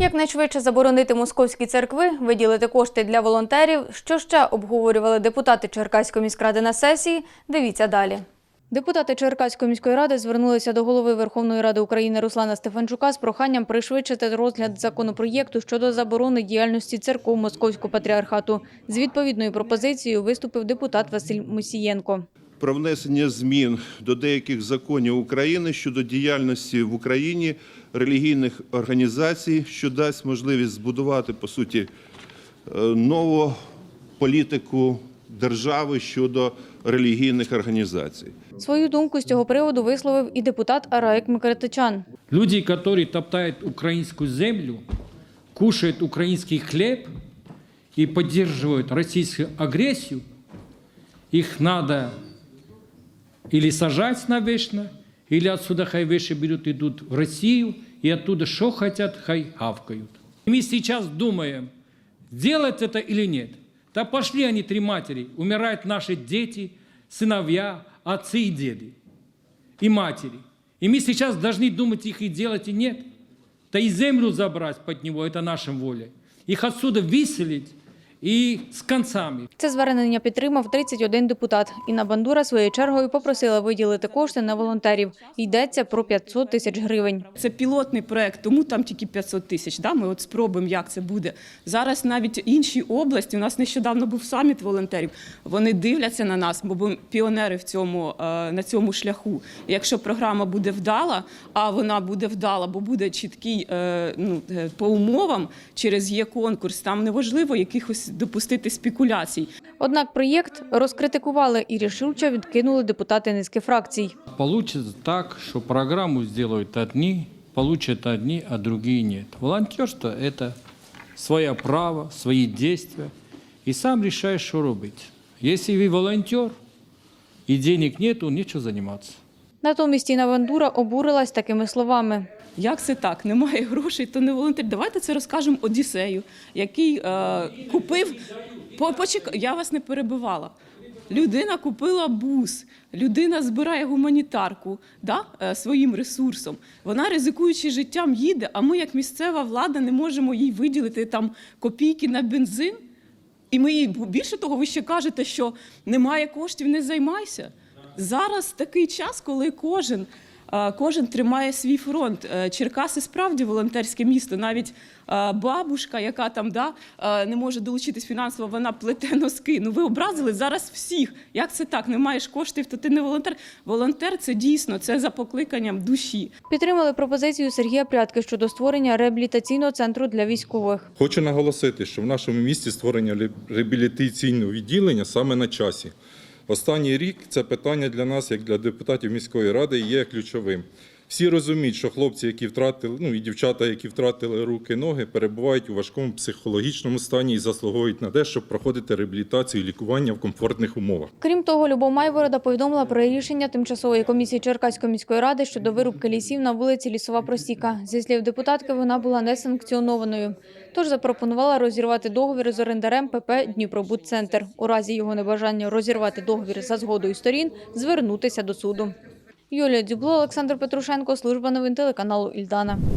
Якнайшвидше заборонити московські церкви, виділити кошти для волонтерів. Що ще обговорювали депутати Черкаської міськради на сесії? Дивіться далі. Депутати Черкаської міської ради звернулися до голови Верховної Ради України Руслана Стефанчука з проханням пришвидшити розгляд законопроєкту щодо заборони діяльності церков Московського патріархату. З відповідною пропозицією виступив депутат Василь Мусієнко. Про внесення змін до деяких законів України щодо діяльності в Україні релігійних організацій, що дасть можливість збудувати по суті е, нову політику держави щодо релігійних організацій. Свою думку з цього приводу висловив і депутат Араїк Микритичан. Люди, которые топтают украинскую землю, кушают украинский хлеб и поддерживают российскую агрессию, их надо или сажать навечно, или отсюда хай выше берут, идут в Россию, и оттуда что хотят, хай хавкают. И мы сейчас думаем, сделать это или нет. Да пошли они, три матери, умирают наши дети, сыновья, отцы и деды и матери. И мы сейчас должны думать, их и делать, и нет. Да и землю забрать под него, это наша воля. Их отсюда выселить и с концами. Це звернення підтримав 31 депутат. Інна Бандура своєю чергою попросила виділити кошти на волонтерів. Йдеться про 500 тисяч гривень. Це пілотний проект, тому там тільки 500 тисяч. Да? Ми от спробуємо, як це буде. Зараз навіть інші області. У нас нещодавно був саміт волонтерів. Вони дивляться на нас, бо ми піонери в цьому е, на цьому шляху. Якщо програма буде вдала, а вона буде вдала, бо буде чіткий е, ну, е, по умовам через є конкурс. Там неважливо якихось допустити спекуляцій. Однак проєкт розкритикували і рішуче відкинули депутати низки фракцій. Получится так, что программу сделают одни, получат одни, а другие нет. Волонтерство – это свое право, свои действия. И сам решаешь, что робить. Если вы волонтер, и денег нету, нечего заниматься. Натомість Інна Бандура обурилась такими словами. Як це так? Немає грошей, то не волонтер. Давайте це розкажемо Одіссею, який е, купив. По, почек... Я вас не перебивала. Людина купила бус, людина збирає гуманітарку да, е, своїм ресурсом. Вона, ризикуючи життям, їде, а ми, як місцева влада, не можемо їй виділити там копійки на бензин. І ми їй більше того, ви ще кажете, що немає коштів, не займайся. Зараз такий час, коли кожен, кожен тримає свій фронт. Е, Черкаси справді волонтерське місто. Навіть е, бабушка, яка там да, е, не може долучитись фінансово, вона плете носки. Ну ви образили зараз всіх. Як це так? Не маєш коштів, то ти не волонтер. Волонтер це дійсно це за покликанням душі. Підтримали пропозицію Сергія Прядки щодо створення реабілітаційного центру для військових. Хочу наголосити, що в нашому місті створення реабілітаційного відділення саме на часі. Останній рік це питання для нас, як для депутатів міської ради, є ключовим. Всі розуміють, що хлопці, які втратили, ну і дівчата, які втратили руки, ноги, перебувають у важкому психологічному стані і заслуговують на те, щоб проходити реабілітацію і лікування в комфортних умовах. Крім того, Любов Майворода повідомила про рішення тимчасової комісії Черкаської міської ради щодо вирубки лісів на вулиці Лісова Просіка. Зі слів депутатки, вона була несанкціонованою. Тож запропонувала розірвати договір з орендарем ПП Дніпробудцентр. У разі його небажання розірвати договір за згодою сторін, звернутися до суду. Юлія Дюбло, Олександр Петрушенко, служба новин телеканалу Ільдана.